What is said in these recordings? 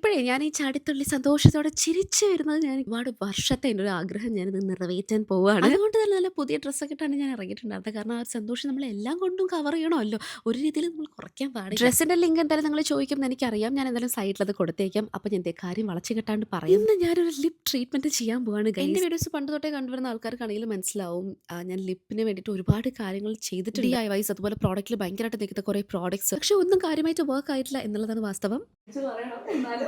ഇപ്പോഴേ ഞാൻ ഈ ചാടിത്തുള്ളി സന്തോഷത്തോടെ ചിരിച്ചു വരുന്നത് ഞാൻ ഒരുപാട് വർഷത്തെ എന്റെ ഒരു ആഗ്രഹം ഞാനിത് നിറവേറ്റാൻ പോവുകയാണ് അതുകൊണ്ട് തന്നെ നല്ല പുതിയ ഡ്രസ്സൊക്കെ ഇട്ടാണ് ഞാൻ ഇറങ്ങിയിട്ടുണ്ടായിരുന്നത്. കാരണം ആ ഒരു സന്തോഷം നമ്മൾ എല്ലാം കൊണ്ടും കവർ ചെയ്യണമല്ലോ. ഒരു രീതിയിൽ നമ്മൾ കുറയ്ക്കാൻ പാടില്ല. ഡ്രസ്സിന്റെ ലിങ്ക് എന്തായാലും നിങ്ങൾ ചോദിക്കും എനിക്കറിയാം. ഞാൻ എന്തായാലും സൈഡിൽ അത് കൊടുത്തേക്കാം. അപ്പം ഞാൻ കാര്യം വളച്ചു കെട്ടാണ്ട് പറയും. ഇന്ന് ഞാനൊരു ലിപ് ട്രീറ്റ്മെന്റ് ചെയ്യാൻ പോവാണ് എന്റെ വീഡിയോസ് പണ്ട് തൊട്ടേ കണ്ടുവരുന്ന ആൾക്കാർക്കാണെങ്കിലും മനസ്സിലാവും. ഞാൻ ലിപ്പിന് വേണ്ടിയിട്ട് ഒരുപാട് കാര്യങ്ങൾ ചെയ്തിട്ടുണ്ട്. ഡി ഐ വൈസ് അതുപോലെ പ്രോഡക്റ്റിൽ ഭയങ്കരമായിട്ട് നിൽക്കുന്ന കുറേ പ്രോഡക്ട്സ് പക്ഷേ ഒന്നും കാര്യമായിട്ട് വർക്ക് ആയിട്ടില്ല എന്നുള്ളതാണ് വാസ്തവം.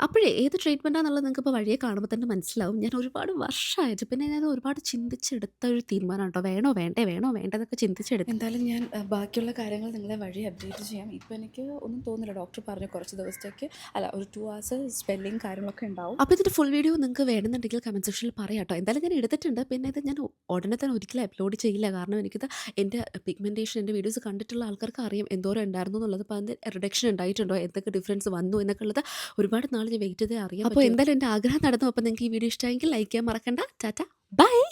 അപ്പോഴേ ഏത് ട്രീറ്റ്മെന്റാന്നുള്ളത് നിങ്ങൾക്ക് ഇപ്പോൾ വഴിയെ കാണുമ്പോൾ തന്നെ മനസ്സിലാവും. ഞാൻ ഒരുപാട് വർഷമായിട്ട് പിന്നെ ഞാൻ ഒരുപാട് ചിന്തിച്ചെടുത്ത ഒരു തീരുമാനമാണ് കേട്ടോ വേണോ വേണ്ടേ വേണോ വേണ്ടതൊക്കെ ചിന്തിച്ചെടുത്തു. എന്തായാലും ഞാൻ അഹ്, ബാക്കിയുള്ള കാര്യങ്ങൾ നിങ്ങളെ വഴി അപ്ഡേറ്റ് ചെയ്യാം. ഇപ്പോൾ എനിക്ക് ഒന്നും തോന്നില്ല ഡോക്ടർ പറഞ്ഞു കുറച്ച് ദിവസത്തേക്ക് അല്ല ഒരു ടു ഹവേഴ്സ് സ്പെല്ലിങ് കാര്യങ്ങളൊക്കെ ഉണ്ടാവും. അപ്പോൾ ഇതിന്റെ ഫുൾ വീഡിയോ നിങ്ങൾക്ക് വേണമെന്നുണ്ടെങ്കിൽ കമന്റ് സെക്ഷനിൽ പറയാം കേട്ടോ എന്തായാലും ഞാൻ എടുത്തിട്ടുണ്ട്. പിന്നെ ഇത് ഞാൻ ഉടനെ തന്നെ ഒരിക്കലും അപ്ലോഡ് ചെയ്യില്ല. കാരണം എനിക്കിത് എന്റെ പിഗ്മെന്റേഷൻ എന്റെ വീഡിയോസ് കണ്ടിട്ടുള്ള ആൾക്കാർക്ക് അറിയാം എന്തോരം ഉണ്ടായിരുന്നു എന്നുള്ളത്. അപ്പോൾ അതിന്റെ റിഡക്ഷൻ ഉണ്ടായിട്ടുണ്ടോ? എന്തൊക്കെ ഡിഫറൻസ് വന്നു എന്നൊക്കെ ഉള്ളത് ഒരുപാട് നാൾ ഞാൻ വെയിറ്റ് ചെയ്തേ അറിയാം അപ്പോൾ എന്തായാലും എന്റെ ആഗ്രഹം നടന്നു. അപ്പോൾ നിങ്ങൾക്ക് ഈ വീഡിയോ ഇഷ്ടമെങ്കിൽ ലൈക്ക് ചെയ്യാൻ മറക്കണ്ട. ടാറ്റ. ബൈ.